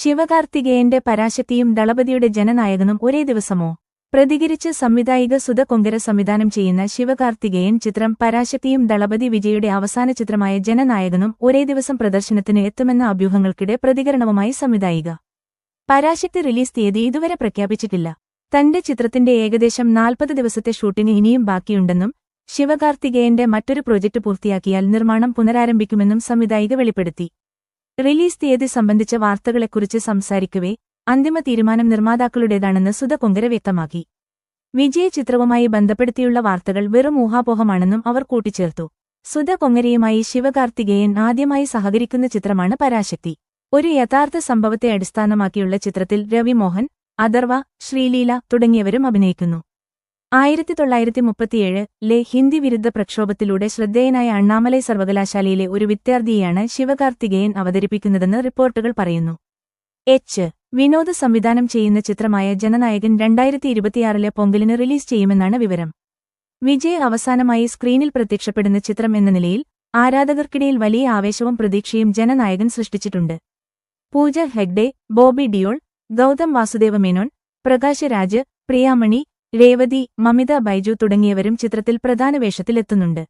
ശിവകാർത്തികേയന്റെ പരാശക്തിയും ദളപതിയുടെ ജനനായകനും ഒരേ ദിവസമോ? പ്രതികരിച്ച് സംവിധായിക സുധ കൊങ്കര സംവിധാനം ചെയ്യുന്ന ശിവകാർത്തികേയൻ ചിത്രം പരാശക്തിയും ദളപതി വിജയുടെ അവസാന ചിത്രമായ ജനനായകനും ഒരേ ദിവസം പ്രദർശനത്തിന് എത്തുമെന്ന അഭ്യൂഹങ്ങൾക്കിടെ പ്രതികരണവുമായി സംവിധായിക. പരാശക്തി റിലീസ് തീയതി ഇതുവരെ പ്രഖ്യാപിച്ചിട്ടില്ല. തന്റെ ചിത്രത്തിന്റെ ഏകദേശം നാൽപ്പത് ദിവസത്തെ ഷൂട്ടിംഗ് ഇനിയും ബാക്കിയുണ്ടെന്നും ശിവകാർത്തികേയന്റെ മറ്റൊരു പ്രോജക്റ്റ് പൂർത്തിയാക്കിയാൽ നിർമ്മാണം പുനരാരംഭിക്കുമെന്നും സംവിധായിക വെളിപ്പെടുത്തി. റിലീസ് തീയതി സംബന്ധിച്ച വാർത്തകളെക്കുറിച്ച് സംസാരിക്കവേ അന്തിമ തീരുമാനം നിർമ്മാതാക്കളുടേതാണെന്ന് സുധ കൊങ്കര വ്യക്തമാക്കി. വിജയ ചിത്രവുമായി ബന്ധപ്പെടുത്തിയുള്ള വാർത്തകൾ വെറും ഊഹാപോഹമാണെന്നും അവർ കൂട്ടിച്ചേർത്തു. സുധ കൊങ്ങരയുമായി ശിവകാർത്തികേയൻ ആദ്യമായി സഹകരിക്കുന്ന ചിത്രമാണ് പരാശക്തി. ഒരു യഥാർത്ഥ സംഭവത്തെ അടിസ്ഥാനമാക്കിയുള്ള ചിത്രത്തിൽ രവിമോഹൻ അഥർവ ശ്രീലീല തുടങ്ങിയവരും അഭിനയിക്കുന്നു. ആയിരത്തി തൊള്ളായിരത്തി മുപ്പത്തിയേഴ് ലെ ഹിന്ദി വിരുദ്ധ പ്രക്ഷോഭത്തിലൂടെ ശ്രദ്ധേയനായ അണ്ണാമലൈ സർവകലാശാലയിലെ ഒരു വിദ്യാർത്ഥിയെയാണ് ശിവകാർത്തികേയൻ അവതരിപ്പിക്കുന്നതെന്ന് റിപ്പോർട്ടുകൾ പറയുന്നു. എച്ച്. വിനോദ് സംവിധാനം ചെയ്യുന്ന ചിത്രമായ ജനനായകൻ രണ്ടായിരത്തി ഇരുപത്തിയാറിലെ പൊങ്കലിന് റിലീസ് ചെയ്യുമെന്നാണ് വിവരം. വിജയ് അവസാനമായി സ്ക്രീനിൽ പ്രത്യക്ഷപ്പെടുന്ന ചിത്രം എന്ന നിലയിൽ ആരാധകർക്കിടയിൽ വലിയ ആവേശവും പ്രതീക്ഷയും ജനനായകൻ സൃഷ്ടിച്ചിട്ടുണ്ട്. പൂജ ഹെഗ്ഡെ ബോബി ഡിയോൾ ഗൗതം വാസുദേവ മേനോൻ പ്രകാശ് രാജ് പ്രിയാമണി രേവതി മമിത ബൈജു തുടങ്ങിയവരും ചിത്രത്തിൽ പ്രധാന വേഷത്തിലെത്തുന്നുണ്ട്.